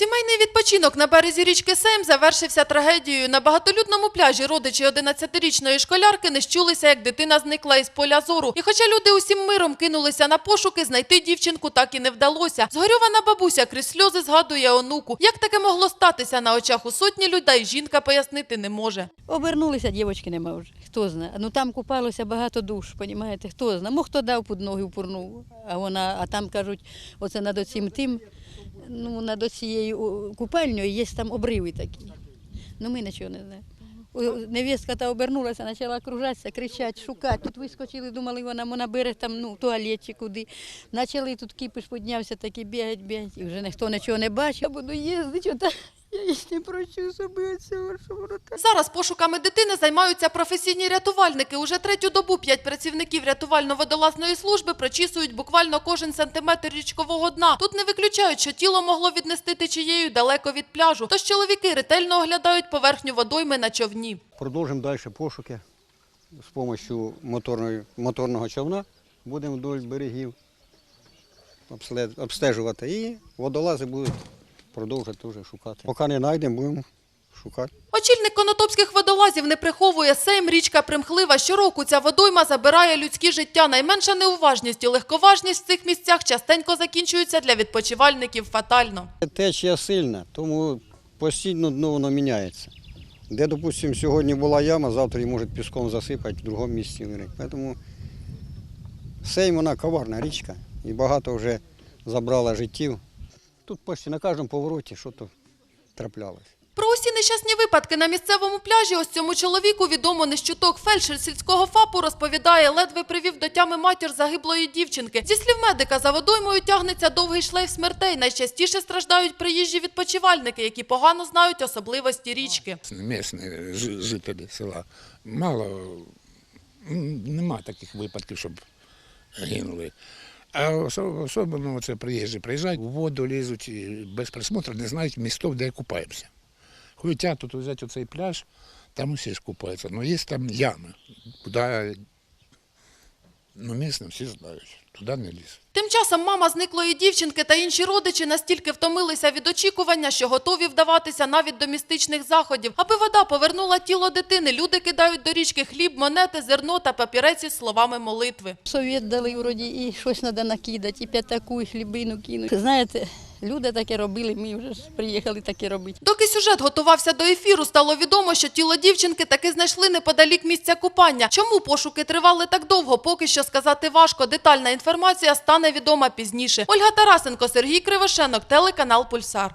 Сімейний відпочинок на березі річки Сейм завершився трагедією. На багатолюдному пляжі родичі 11-річної школярки не щулися, як дитина зникла із поля зору. І хоча люди усім миром кинулися на пошуки, знайти дівчинку так і не вдалося. Згорьована бабуся крізь сльози згадує онуку. Як таке могло статися на очах у сотні людей, жінка пояснити не може. Обернулися, дівчинки нема вже. Хто знає. Ну там купалося багато душ, понімаєте? Хто знає. Мо хто дав під ноги впурнув. А вона, а там кажуть, оце над оцім тим, ну над цією купальнею є там обриви такі. Ну ми нічого не знаємо. Невістка та обернулася, почала кружатися, кричати, шукати. Тут вискочили, думали, вона вона бере там ну, туалет чи куди. Почали тут кипиш піднявся, такі бігать, бігать. І вже ніхто нічого не бачить. Я буду їздити, я їх не прощу собі цього, воно. Зараз пошуками дитини займаються професійні рятувальники. Уже третю добу п'ять працівників рятувально-водолазної служби прочісують буквально кожен сантиметр річкового дня. Тут не виключають, що тіло могло віднести течією далеко від пляжу. Тож чоловіки ретельно оглядають поверхню водойми на човні. Продовжимо далі пошуки з допомогою моторної, моторного човна. Будемо вдоль берегів обстежувати і водолази будуть продовжувати вже шукати. Поки не знайдемо, будемо шукати. Очільник конотопських водолазів не приховує сейм, річка примхлива. Щороку ця водойма забирає людські життя. Найменша неуважність і легковажність в цих місцях частенько закінчуються для відпочивальників фатально. Течія сильна, тому постійно дно воно міняється. Де, допустимо, сьогодні була яма, завтра її можуть піском засипати, в другому місці вирити. Тому Сейм вона коварна річка і багато вже забрала життів. Тут почти на кожному повороті щось траплялось. Про усі нещасні випадки на місцевому пляжі ось цьому чоловіку відомо не з чуток. Фельдшер сільського ФАПу розповідає, ледве привів до тями матір загиблої дівчинки. Зі слів медика, за водоймою тягнеться довгий шлейф смертей. Найчастіше страждають приїжджі відпочивальники, які погано знають особливості річки. Місні жи- жителі села. Мало, нема таких випадків, щоб гинули. А особливо це приїжджі приїжджають, в воду лізуть без присмотру, не знають містов, де купаємося. Хоча тут взяти оцей пляж, там усі ж купаються. Ну є там ями, куди ну, місно всі знають, туди не ліз. Тим часом мама зниклої дівчинки та інші родичі настільки втомилися від очікування, що готові вдаватися навіть до містичних заходів. Аби вода повернула тіло дитини, люди кидають до річки хліб, монети, зерно та папірець із словами молитви. Совєт дали вроді і щось треба накидати, і п'ятаку, і хлібину кинуть. Знаєте, люди таке робили, ми вже ж приїхали таке робити. Доки сюжет готувався до ефіру, стало відомо, що тіло дівчинки таки знайшли неподалік місця купання. Чому пошуки тривали так довго, поки що сказати важко. Детальна інформація стане відома пізніше. Ольга Тарасенко, Сергій Кривошенок, телеканал Пульсар.